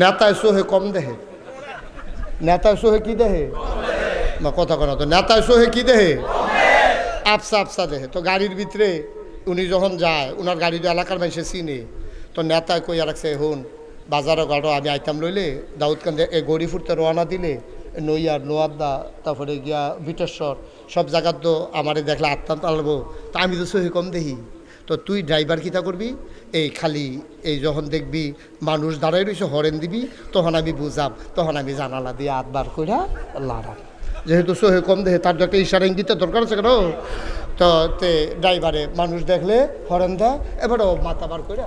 নেতায় সোহে কম দেহে। নেতায় সোহে কি দেহে? বা কথা কথা তো। নেতায় সোহে কি দেহে? আফসা আফসা দেহে। তো গাড়ির ভিতরে উনি যখন যায় ওনার গাড়ি তো এলাকার মানুষে চিনে। তো নেতায় কই রাখছে, হুন, বাজারও গাড়ো, আমি আইতাম লইলে দাউদকান্দে এই গড়ি ফুটতে রওনা দিলে নইয়ার নোয়াবদা, তারপরে গিয়া বিটেশ্বর, সব জায়গার তো আমারে দেখলে আত্মান্ত আলবো। তা আমি তো সহি কম দেখি তো তুই ড্রাইভার কিতা করবি? এই খালি এই যখন দেখবি মানুষ দাঁড়াই রয়েছে হরেন দিবি, তখন আমি বুঝাম, তখন আমি জানালা দিয়ে আটবার কইরা লাড়াম। যেহেতু সহে কম দেহে, তার একটা ইশারা ইঙ্গিতে দরকার আছে কেন? তো তে ড্রাইভারে মানুষ দেখলে হরেন দেয় ও মাথা বার করে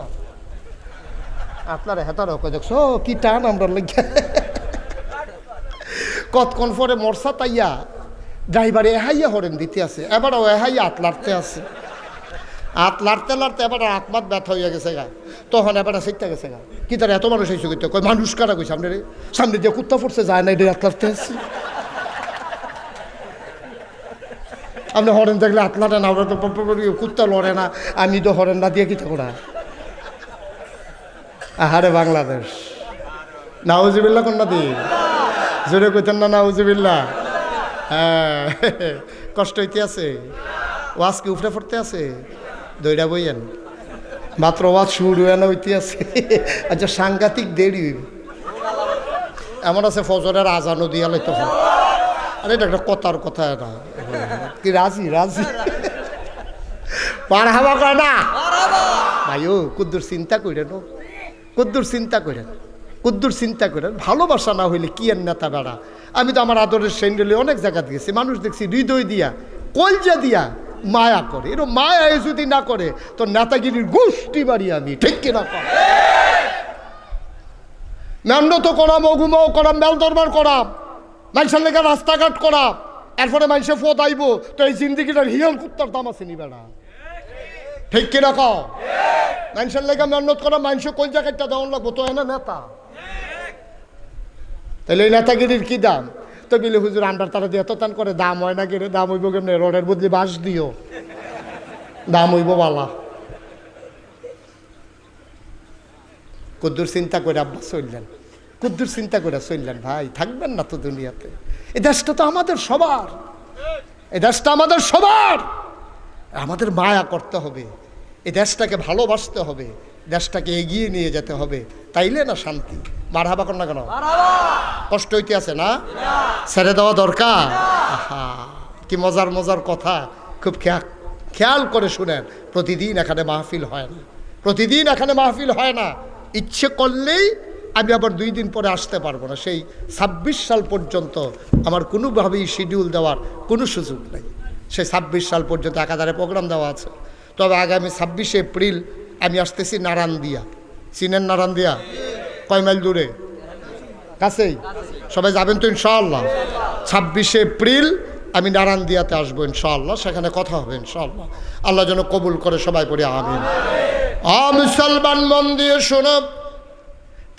আপনারা হেতারও কই দেখছ, কি টান আমরা লাগিয়া কতক্ষণ পরে মরসা তাইয়া ড্রাইভারে এহাইয়া হরেন দিতে আছে, এবারও এহাইয়া আত লাড়তে আছে। হাত লাড়তে লাড়তে এবার আত্মাত ব্যথা হইয়া গেছে গা। তখন এবার সেটা গেছে গা। কি তার এত মানুষ এসে করতে কই মানুষ কারা কই সামনে রে? সামনে দিয়ে কুত্তা পড়ছে যায় না এটা হাত লাড়তে আসছি। আপনি হরেন দেখলে হাত লাটে না আমরা তো কুত্তা লড়ে না আমি তো হরেন না, দিয়ে কি থাকো না? আহারে বাংলাদেশ। নাউজিবিল্লা কোন দি। জোরে কইতেন না নাউজিবিল্লা হ্যাঁ কষ্ট হইতে আছে। ওয়াজ কি উফরে পড়তে আছে? দইটা বইয়েন? মাত্র ওয়াজ শুরু এনে হইতে আছে আচ্ছা সাংঘাতিক দেরি হইব। এমন আছে, ফজরের আজানও দিয়া লইতে হয়। আরে, এটা একটা কথার কথা না কি, রাজি রাজি? পার হাওয়া কয় না? ভাই, ও, কুদ্দুর চিন্তা করেন ও। কুদ্দুর চিন্তা করেন কুদ্দুর চিন্তা করেন ভালোবাসা না হইলে কি এর নেতা বেড়া? আমি তো আমার আদরের সেন্ডেলে অনেক জায়গা গেছি মানুষ দেখছি, হৃদয় দিয়া, কলজা দিয়া মায়া করে। এরকম মায়া যদি না করে, তো নেতাগিরির গোষ্ঠী বাড়ি আমি ঠিক কিনা ম্যান্ড তো করাম, অগুমাও করাম মেল দরবার করাম মানুষের লেগে রাস্তাঘাট করাম, এরপরে মানুষে ফোত আইব, তো এই জিন্দিগিটার হিয়ল কুত্তার দাম আছে নি বেড়া? ঠিক কিনা কও? মানুষের লেগে মেহনত করা মানুষ কোন জায়গাটা দেওয়ান লাগবো? তো এনে নেতা। তাহলে এই নেতাগিরির কি দাম? তো বিলে হুজুর আন্ডার তারা দিয়ে এত টান করে, দাম হয় না কিরে দাম হইব কেমনে? রডের বদলে বাঁশ দিও। দাম হইব বালা। কুদ্দুর চিন্তা করে আব্বা চললেন। কুদ্দুর চিন্তা করে চললেন, ভাই, থাকবেন না তো দুনিয়াতে। এ দেশটা তো আমাদের সবার। এ দেশটা আমাদের সবার। আমাদের মায়া করতে হবে। এ দেশটাকে ভালোবাসতে হবে। দেশটাকে এগিয়ে নিয়ে যেতে হবে। তাইলে না শান্তি? মার হাবা কর না কেন? কষ্ট হইতে আছে না? ছেড়ে দেওয়া দরকার? আহা কি মজার মজার কথা। খুব খেয়া- খেয়াল করে শুনেন প্রতিদিন এখানে মাহফিল হয় না। প্রতিদিন এখানে মাহফিল হয় না। ইচ্ছে করলেই আমি আবার দুই দিন পরে আসতে পারব না। সেই ছাব্বিশ সাল পর্যন্ত আমার কোনোভাবেই শিডিউল দেওয়ার কোনো সুযোগ নেই। সেই ছাব্বিশ সাল পর্যন্ত একাধারে প্রোগ্রাম দেওয়া আছে। তবে আগামী ছাব্বিশে এপ্রিল আমি আসতেছি নারায়ণ দিয়া চিনেন নারায়ণ দিয়া কয় মাইল দূরে? কাছেই? সবাই যাবেন তো ইনশাআল্লাহ। ছাব্বিশে এপ্রিল আমি নারায়ণ দিয়াতে আসব ইনশাআল্লাহ, সেখানে কথা হবে ইনশাআল্লাহ। আল্লাহ যেন কবুল করে সবাই পড়ে, আমিন। আ মুসলমান মন দিয়ে শোনো।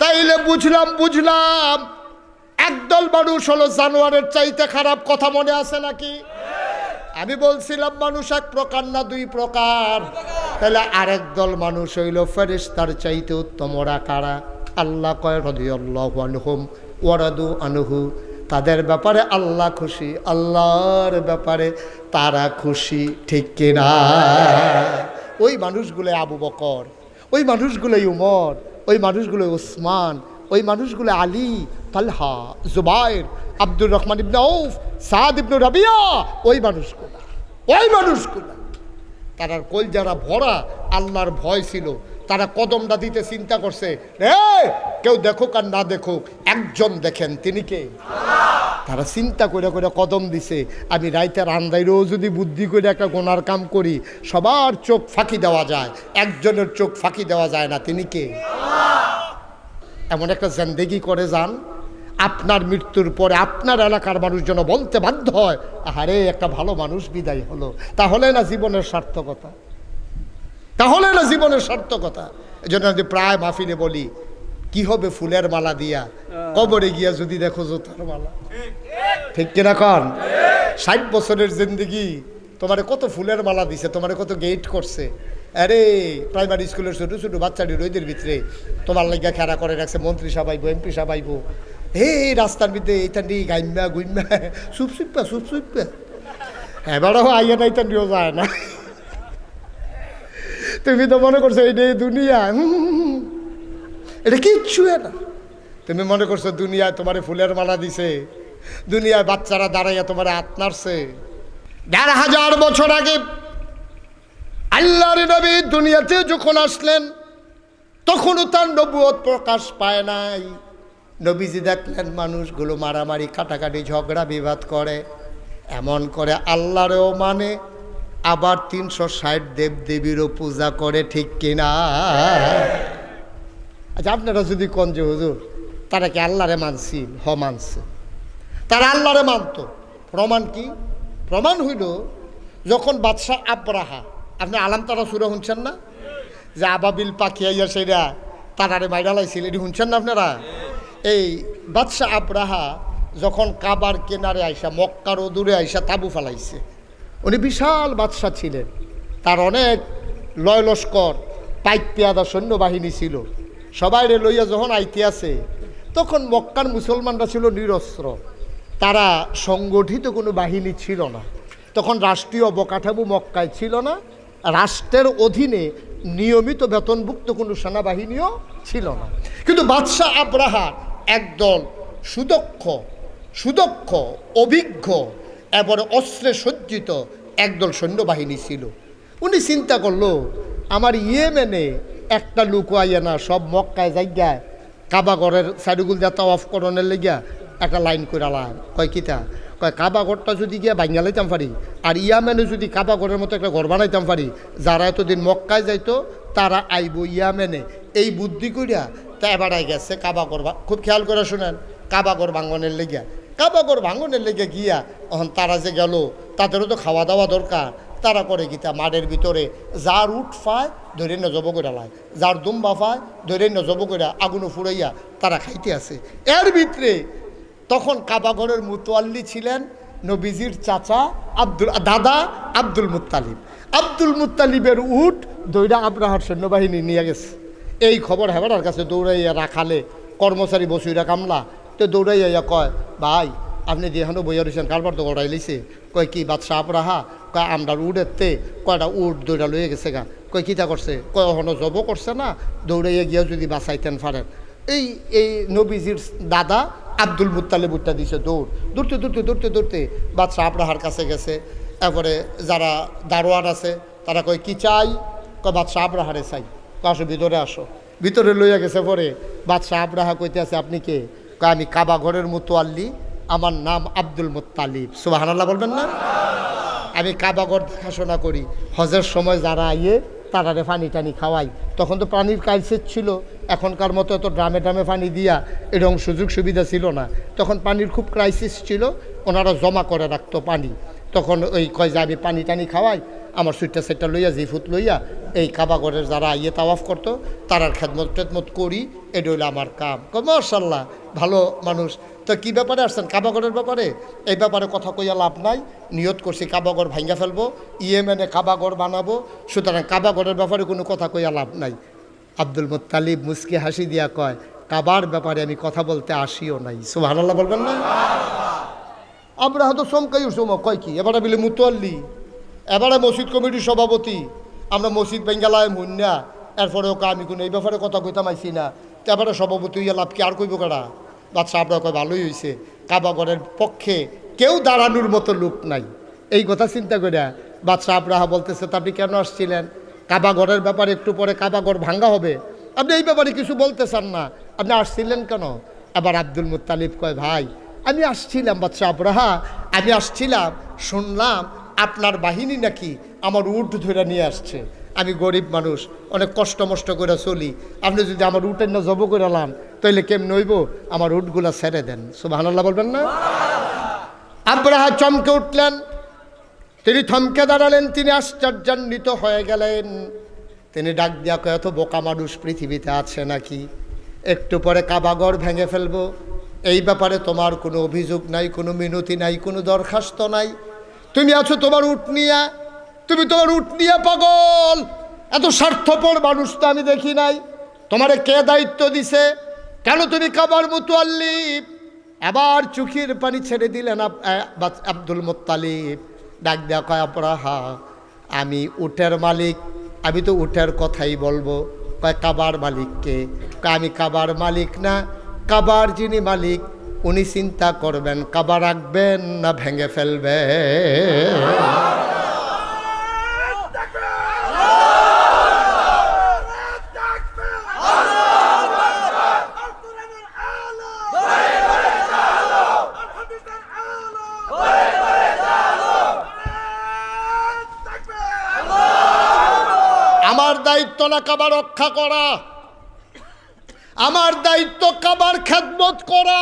তাইলে বুঝলাম বুঝলাম। একদল মানুষ হলো জানোয়ারের চাইতে খারাপ কথা মনে আছে নাকি? আমি বলছিলাম, মানুষ এক প্রকার না দুই প্রকার। তাহলে আরেক দল মানুষ হইল ফেরিস্তার চাইতে উত্তম ওরা কারা? আল্লাহ কয় রদিয়াল্লাহ আনহুম ওরাদু আনহু, তাদের ব্যাপারে আল্লাহ খুশি, আল্লাহর ব্যাপারে তারা খুশি, ঠিক কিনা? ওই মানুষগুলো আবু বকর, ওই মানুষগুলোই উমর, ওই মানুষগুলো ওসমান ওই মানুষগুলো আলী, তালহা, জুবাইর, আব্দুর রহমান ইবনে আউফ, সাদ ইবনু রাবিয়া, ওই মানুষগুলো ওই মানুষগুলো। তারা কল যারা ভরা, আল্লাহর ভয় ছিল। তারা কদমটা দিতে চিন্তা করছে। রে কেউ দেখুক আর না দেখুক, একজন দেখেন, তিনি কে? তারা চিন্তা করে করে কদম দিছে। আমি রাইতের আন্দাইরেও যদি বুদ্ধি করে একটা গোনার কাম করি, সবার চোখ ফাঁকি দেওয়া যায়, একজনের চোখ ফাঁকি দেওয়া যায় না, তিনি কে? এমন একটা জেন্দেগি করে যান, আপনার মৃত্যুর পরে আপনার এলাকার মানুষ যেন বলতে বাধ্য হয় আরে একটা ভালো মানুষ বিদায় হলো। তাহলে না জীবনের সার্থকতা? তাহলে না জীবনের সার্থকতা এই জন্য আমি প্রায় মাহফিলে বলি, কি হবে ফুলের মালা দিয়া? কবরে গিয়া যদি দেখো জোতার মালা। ঠিক কিনা কন? ষাট বছরের জিন্দগি, তোমারে কত ফুলের মালা দিছে, তোমারে কত গেট করছে। আরে প্রাইমারি স্কুলের ছোটো ছোটো বাচ্চাটি রোদের ভিতরে তোমার লাগিয়া খেলা করে রাখছে, মন্ত্রী সাবাইবো এমপি সাবাইবো। হে, রাস্তার ভিতরে এইটা নিয়ে গাইম্যা গুইম্যা, সুপ সুপা, সুপ এবারও আইয়া নাই নিয়েও যায় না। তুমি তো মনে করছ এই দুনিয়া। এটা কিচ্ছু না তুমি মনে করছ দুনিয়ায় তোমার ফুলের মালা দিছে, দুনিয়ায় বাচ্চারা দাঁড়াইয়া তোমার হাত নাড়ছে। দেড় হাজার বছর আগে আল্লাহর নবী দুনিয়াতে যখন আসলেন, তখনও তার নবুয়ত প্রকাশ পায় নাই। নবীজি দেখলেন মানুষগুলো মারামারি, কাটাকাটি, ঝগড়া, বিবাদ করে। এমন করে আল্লাহরেও মানে আবার তিনশো ষাট দেব দেবীরও পূজা করে, ঠিক কিনা? আচ্ছা আপনারা যদি কন যে হুজুর, তারা কি আল্লাহরে মানছি? হ, মানছে। তারা আল্লাহরে মানত। প্রমাণ কি? প্রমাণ হইল, যখন বাদশাহ আব্রাহা, আপনি আলাম তারা সুরে শুনছেন না? যে আবাবিল পাখি আইয়া সেরা, তারারে মাইরা লাইছিল, এটি শুনছেন না আপনারা? এই বাদশাহ আব্রাহা যখন কাবার কেনারে আইসা, মক্কার দূরে আইসা তাবু ফালাইছে। বিশাল বাদশাহ ছিলেন। তার অনেক লয় লস্কর পাইক পেয়াদা সৈন্যবাহিনী ছিল। সবাই লইয়া যখন আইতে আছে, তখন মক্কার মুসলমানরা ছিল নিরস্ত্র। তারা সংগঠিত কোনো বাহিনী ছিল না। তখন রাষ্ট্রীয় অবকাঠামো মক্কায় ছিল না। রাষ্ট্রের অধীনে নিয়মিত বেতনভুক্ত কোনো সেনাবাহিনীও ছিল না। কিন্তু বাদশাহ আব্রাহার একদল সুদক্ষ সুদক্ষ, অভিজ্ঞ এবার অস্ত্রে সজ্জিত একদল সৈন্যবাহিনী ছিল। উনি চিন্তা করল, আমার ইয়েমেনে একটা লুক আইয়া না, সব মক্কায় জায়গায় কাবাগরের সাইডুগুল দিয়ে অফ করণের লেগিয়া একটা লাইন করে আলাম কয় কিতা কয়, কাবাগরটা যদি গিয়া বাইঙ্গা লাইতাম পারি, আর ইয়ামেনে যদি কাবাগরের মতো একটা ঘর বানাইতাম পারি, যারা এতদিন মক্কায় যাইতো, তারা আইব ইয়ামেনে। এই বুদ্ধি করিয়া তা এবার গেছে কাবাগর খুব খেয়াল করে শোনেন, কাবাগর ভাঙ্গনের লেগিয়া। কাবাগর ভাঙনের লেগে গিয়া তখন তারা যে গেল, তাদেরও তো খাওয়া দাওয়া দরকার। তারা করে গীতা মাঠের ভিতরে, যার উঠ ফায়, ধরে নজব করে লায়। যার দুম্বা ফায়, ধরে নজব করে আগুনো ফুরাইয়া তারা খাইতে আছে এর ভিতরে তখন কাবাগরের মুতোয়াল্লি ছিলেন নবীজির চাচা আব্দুল, দাদা আব্দুল মুত্তালিব। আব্দুল মুত্তালিবের উঠ দৈরা আব্রাহার সৈন্যবাহিনী নিয়ে গেছে। এই খবর হেবাটার কাছে দৌড়াইয়া রাখালে কর্মচারী বসুইরা কামলা তো দৌড়াইয়া কয়, ভাই, আপনি যেখানে বইয়া রয়েছেন কারবার তো গড়াই লিছে কয়, কি বাদশাহ আপরাহা কয়, আমরার উডেতে কয়টা উট দৌড়া লইয়া গেছে গা। কয় কিতা করছে? কয় ওখানে জব করছে না, দৌড়াইয়া গিয়া যদি বাঁচাইতেন পারেন এই এই নবীজির দাদা আব্দুল মুত্তালিব উঠটা দিছে দৌড়। দৌড়তে দৌড়তে দৌড়তে দৌড়তে বাদশাহ আব্রাহার কাছে গেছে। তারপরে যারা দারোয়ান আছে, তারা কয়, কি চাই? কয়, বাদশাহ আব্রাহারে চাই। আসো, ভিতরে আসো। ভিতরে লইয়া গেছে পরে বাদশাহ আব্রাহা কইতে আছে, আপনি কে? আমি কাবা ঘরের মতো আল্লি আমার নাম আব্দুল মুত্তালিব। সুবাহানাল্লাহ বলবেন না? আমি কাবাগর দেখাশোনা করি। হজের সময় যারা আইয়ে, তারারে পানি টানি খাওয়াই। তখন তো পানির কালসেট ছিল। এখনকার মতো এত ড্রামে ড্রামে পানি দিয়া এরকম সুযোগ সুবিধা ছিল না। তখন পানির খুব ক্রাইসিস ছিল। ওনারা জমা করে রাখতো পানি। তখন ওই কয় যে, আমি পানি টানি খাওয়াই আমার সুইটটা, সেটটা লইয়া জিফুত লইয়া, এই কাবাগরের যারা ইয়ে তাওয়াফ করতো, তারার খেদমত টেদমত করি, এটা হইল আমার কাম। মার্শাল্লাহ ভালো মানুষ। তো কী ব্যাপারে আসছেন? কাবাগরের ব্যাপারে? এই ব্যাপারে কথা কইয়া লাভ নাই। নিয়ত করছি কাবাগর ভাঙ্গা ফেলব, ইয়েমেনে কাবাগর বানাবো, সুতরাং কাবাগরের ব্যাপারে কোনো কথা কইয়া লাভ নাই। আব্দুল মুত্তালিব মুস্কি হাসি দিয়া কয়, কাবার ব্যাপারে আমি কথা বলতে আসিও নাই। সুবহানাল্লাহ বলবেন না? আমরা হয়তো চমকাই উঠছো কয় কি? এবারে বিলে মুতোয়াল্লি এবারে মসজিদ কমিটির সভাপতি, আমরা মসজিদ বেঙ্গালায় মুন্না এরপরে ওকে আমি কোনো এই ব্যাপারে কথা কইতাম আইসি না। এবারে সভাপতি হইয়া লাভ কি আর কইব কারা বাচ্চা, আপনার কয় ভালোই হয়েছে কাবাগরের পক্ষে কেউ দাঁড়ানোর মতো লোক নাই। এই কথা চিন্তা করে বাদশা আব্রাহা বলতেছে, তা আপনি কেন আসছিলেন? কাবাগরের ব্যাপারে একটু পরে কাবাগর ভাঙ্গা হবে। আপনি এই ব্যাপারে কিছু বলতে চান না। আপনি আসছিলেন কেন? আবার আব্দুল মুত্তালিব কয়, ভাই, আমি আসছিলাম বাচ্চা আব্রাহা আমি আসছিলাম, শুনলাম আপনার বাহিনী নাকি আমার উট ধরে নিয়ে আসছে। আমি গরিব মানুষ, অনেক কষ্ট মষ্ট করে চলি। আপনি যদি আমার উটের না জব করে লান, তাইলে কেমন হইব? আমার উটগুলা ছেড়ে দেন। সুবহানাল্লাহ বলবেন না? আব্রাহা চমকে উঠলেন। তিনি থমকে দাঁড়ালেন, তিনি আশ্চর্যান্বিত হয়ে গেলেন। তিনি ডাক দিয়া এত বোকা মানুষ পৃথিবীতে আছে নাকি? একটু পরে কাবাগর ভেঙে ফেলব। এই ব্যাপারে তোমার কোনো অভিযোগ নাই, কোনো মিনতি নাই, কোনো দরখাস্ত নাই। তুমি আছো তোমার উট নিয়া, তুমি তোমার উট নিয়া পাগল। এত স্বার্থপর মানুষ তো আমি দেখি নাই। তোমারে কে দায়িত্ব দিছে? কেন তুমি কাবার মুতুয়াল্লি এবার চোখের পানি ছেড়ে দিলেন আব্দুল মোত্তালিব। ডাক দেওয়া কয় অপরাহা আমি উটের মালিক। আমি তো উটের কথাই বলব। কয়, কাবার মালিককে আমি কাবার মালিক না। কাবার যিনি মালিক উনি চিন্তা করবেন কাবা রাখবেন না ভেঙে ফেলবে আমার দায়িত্ব না কাবার রক্ষা করা। কাবার খেদমত করা।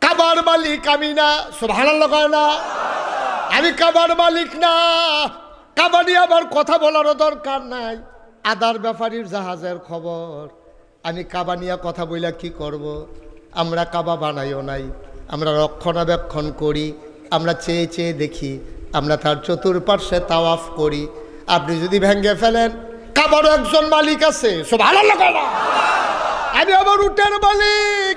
কাবার মালিক আমি না। ভালো কয় না। আমি কাবার মালিক না। কাবা নিয়ে আমার কথা বলারও দরকার নাই। আদার ব্যাপারীর জাহাজের খবর। আমি কাবা নিয়ে কথা বইলা কি করব। আমরা কাবা বানাইও নাই। আমরা রক্ষণাবেক্ষণ করি। আমরা চেয়ে চেয়ে দেখি। আমরা তার চতুর্পার্শ্বে তাওয়াফ করি। আপনি যদি ভেঙ্গে ফেলেন, কাবারও একজন মালিক আছে। সব না। আমি আমার উটের মালিক।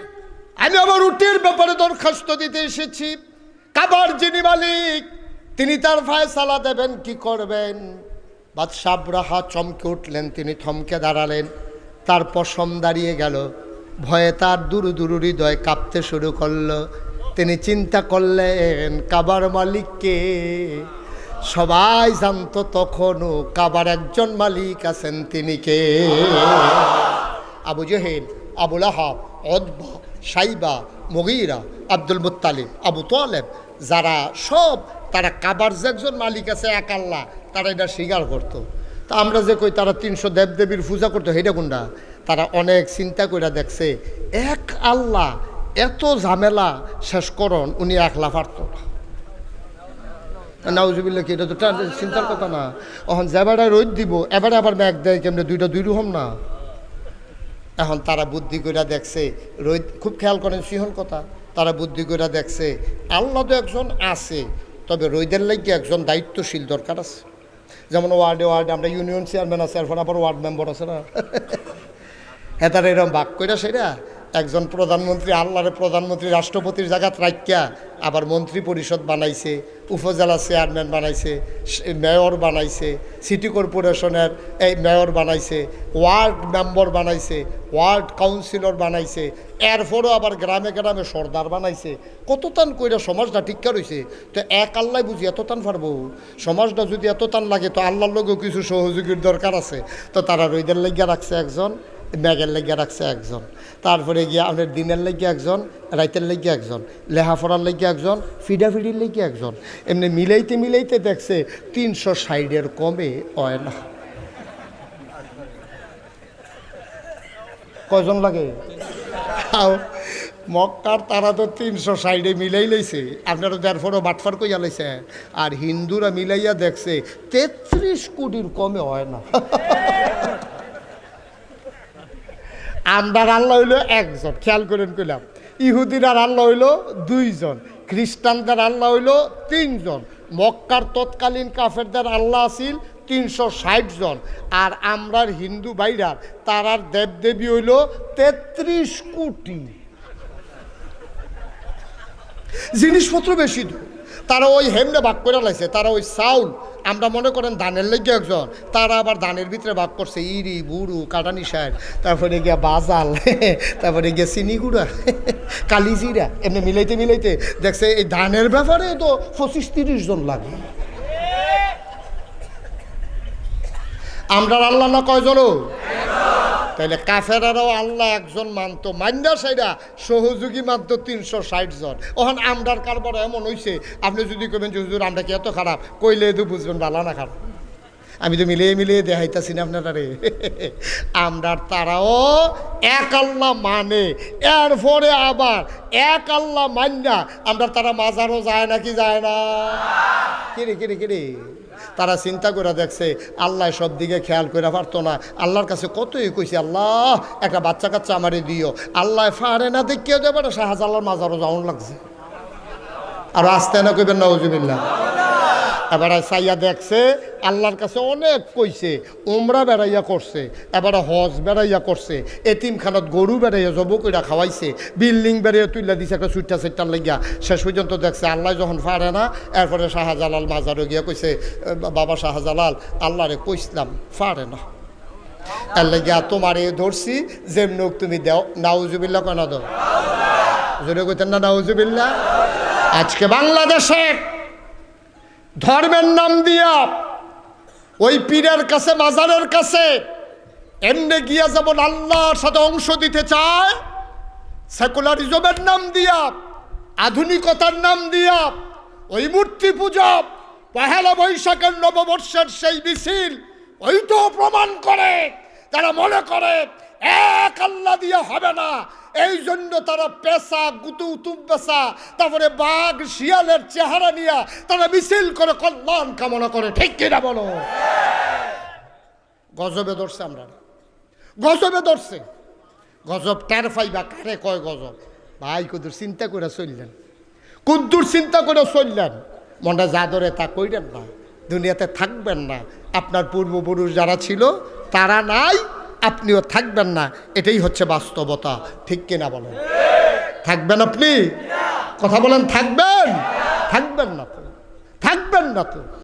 আমি আমার উটের ব্যাপারে দরখাস্ত দিতে এসেছি। কাবার যিনি মালিক, তিনি তার ফায়সালা দেবেন, কি করবেন? বাদশাহ রাহা চমকে উঠলেন, তিনি থমকে দাঁড়ালেন। তার পশম দাঁড়িয়ে গেল। ভয়ে তার দুরু দুরু হৃদয় কাঁপতে শুরু করল। তিনি চিন্তা করলেন, কাবার মালিককে? সবাই জানতো তখনও কাবার একজন মালিক আছেন তিনি কে? আবু জহেল আবুল আহাব অদবা, সাইবা, মগিরা, আব্দুল মুত্তালিব, আবু তোয়ালেব যারা সব তারা কাবার যে একজন মালিক আছে এক আল্লাহ, তারা এটা স্বীকার করতো। তা আমরা যে কই তারা তিনশো দেবদেবীর পূজা করতো হেটা কোনটা তারা অনেক চিন্তা করে দেখছে, এক আল্লাহ এত ঝামেলা শেষ করন উনি একলা পারত না। কি, এটা তো চিন্তার কথা না। এখন যেবারে রোদ দিব, এবারে আবার ম্যাগ দেয়, কেমনে দুইটা দুই রকম না? এখন তারা বুদ্ধি করে দেখছে, রোহিত খুব খেয়াল করেন সিহন কথা, তারা বুদ্ধি করে দেখছে, আল্লাহ তো একজন আছে, তবে রোহিতের লাগে একজন দায়িত্বশীল দরকার আছে। যেমন ওয়ার্ডে ওয়ার্ডে আমরা ইউনিয়ন চেয়ারম্যান আছে, এরপর আবার ওয়ার্ড মেম্বার আছে না? হ্যাঁ তারা এরকম বাক করে সেটা একজন প্রধানমন্ত্রী, আল্লাহরে প্রধানমন্ত্রী রাষ্ট্রপতির জায়গাত রাখিয়া আবার মন্ত্রী পরিষদ বানাইছে, উপজেলা চেয়ারম্যান বানাইছে মেয়র বানাইছে সিটি কর্পোরেশনের এই মেয়র বানাইছে, ওয়ার্ড মেম্বার বানাইছে, ওয়ার্ড কাউন্সিলর বানাইছে, এরপরও আবার গ্রামে গ্রামে সর্দার বানাইছে। কত টান কইরা সমাজটা ঠিকঠাক রয়েছে তো এক আল্লাহ বুঝি এত টান পারব? সমাজটা যদি এত টান লাগে, তো আল্লাহর লগেও কিছু সহযোগীর দরকার আছে। তো তারা রইদের লাগিয়া রাখছে একজন ব্যাগের লেগে রাখছে একজন। তারপরে গিয়ে আমাদের দিনের লেগে একজন, রাইতের লেগে একজন লেহাফড়ার লেগে একজন, ফিডাফিডির লেগে একজন। এমনি মিলাইতে মিলাইতে দেখছে তিনশো সাইডের কমে হয় না। কয়জন লাগে? মক্কার তারা তো তিনশো সাইডে মিলাই লইছে। আপনারা তারপরও বাটফার কইয়া লাইছে। আর হিন্দুরা মিলাইয়া দেখছে তেত্রিশ কোটির কমে হয় না। আমরার আল্লাহ হইল একজন, খেয়াল করেন কইলাম। ইহুদিরার আল্লাহ হইল দুইজন, খ্রিস্টানদের আল্লাহ হইল তিনজন, মক্কার তৎকালীন কাফেরদের আল্লাহ আছিল তিনশো ষাট জন, আর আমরার হিন্দু ভাইরার তারার দেবদেবী হইল তেত্রিশ কোটি। জিনিসপত্র বেশি তো। তারা ওই হেমনে ভাগ করে লাইছে, তারা ওই চাউল, আমরা মনে করেন ধানের লেগে একজন, তারা আবার ধানের ভিতরে ভাগ করছে, ইরি, বুড়ু, কাটানি সার তারপরে গিয়া বাজাল, তারপরে গিয়া চিনিগুড়া কালিজিরা এমনি মিলাইতে মিলাইতে দেখছে এই ধানের ব্যাপারে তো পঁচিশ তিরিশ জন লাগে। আমরা আল্লাহ না কয় কয়জনও? তাইলে কাফেরারাও আল্লাহ একজন মানতো। মান্যা সাইরা সহযোগী মানতো তিনশো ষাট জন। ওখান আমরার কারবার এমন হইছে, আপনি যদি কবেন যে, হুজুর, আমরা কি এত খারাপ? কইলে তো বুঝবেন ভালো না খারাপ। আমি তো মিলিয়ে মিলিয়ে দেখাইতাছি না আপনারা রে। আমরার তারাও এক আল্লাহ মানে এরপরে আবার এক আল্লাহ মান্যা আমরা তারা মাজারও যায় নাকি যায় না? কিরে কিরে কিরে? তারা চিন্তা করে দেখছে, আল্লাহ সব দিকে খেয়াল করে পারতো না। আল্লাহর কাছে কতই কইছে, আল্লাহ, একটা বাচ্চা কাচ্চা আমারে দিও। আল্লাহ ফাড়ে না দেখিয়ে দেবে শাহজাল্লাহর মাজারও যাওয়ান লাগছে। আর আসতে না কইবেন নজুবিল্লা এবারে চাইয়া দেখছে, আল্লাহর কাছে অনেক কইছে, উমরা বেড়াইয়া করছে, এবারে হজ বেড়াইয়া করছে, এতিমখানত গরু বেড়াইয়া জব কইরা খাওয়াইছে, বিল্ডিং বেড়াইয়া তুইলা দিছে একটা সুইটা সেটটার লাগিয়া। শেষ পর্যন্ত দেখছে আল্লাহ যখন পারে না, এরপরে শাহজালাল মাজারও গিয়া কইছে বাবা শাহজালাল, আল্লাহরে কইসলাম পারে না। লাগিয়া তোমারে ধরছি, যেমন হোক তুমি দেও নাউজুবিল্লা কেন দাও? জোরে কইতেন না নাউজুবিল্লা আজকে বাংলাদেশে ধর্মের নাম দিয়া ওই পীরের কাছে, মাজারের কাছে এমনি গিয়া যেমন আল্লাহর সাথে অংশ দিতে চায়, সেকুলারিজমের নাম দিয়া, আধুনিকতার নাম দিয়া ওই মূর্তি পূজা, পহেলা বৈশাখের নববর্ষের সেই মিছিল, ওই তো প্রমাণ করে, তারা মনে করে এক আল্লাহ দিয়ে হবে না। এই জন্য তারা পেশা গুতু উতুম পেশা তারপরে বাঘ, শিয়ালের চেহারা নিয়ে তারা মিছিল করে কল্যাণ কামনা করে। ঠিক কিনা বলো? গজবে ধরছে আমরা। গজবে ধরছে। গজব টের পাইবা কারে কয় গজব? ভাই, কুদুর চিন্তা করে চললেন। কুদ্দুর চিন্তা করে চললেন। মনটা যা ধরে তা কইলেন না। দুনিয়াতে থাকবেন না। আপনার পূর্বপুরুষ যারা ছিল, তারা নাই। আপনিও থাকবেন না, এটাই হচ্ছে বাস্তবতা। ঠিক কিনা বলেন? থাকবেন আপনি? কথা বলেন, থাকবেন? থাকবেন না তো। থাকবেন না তো।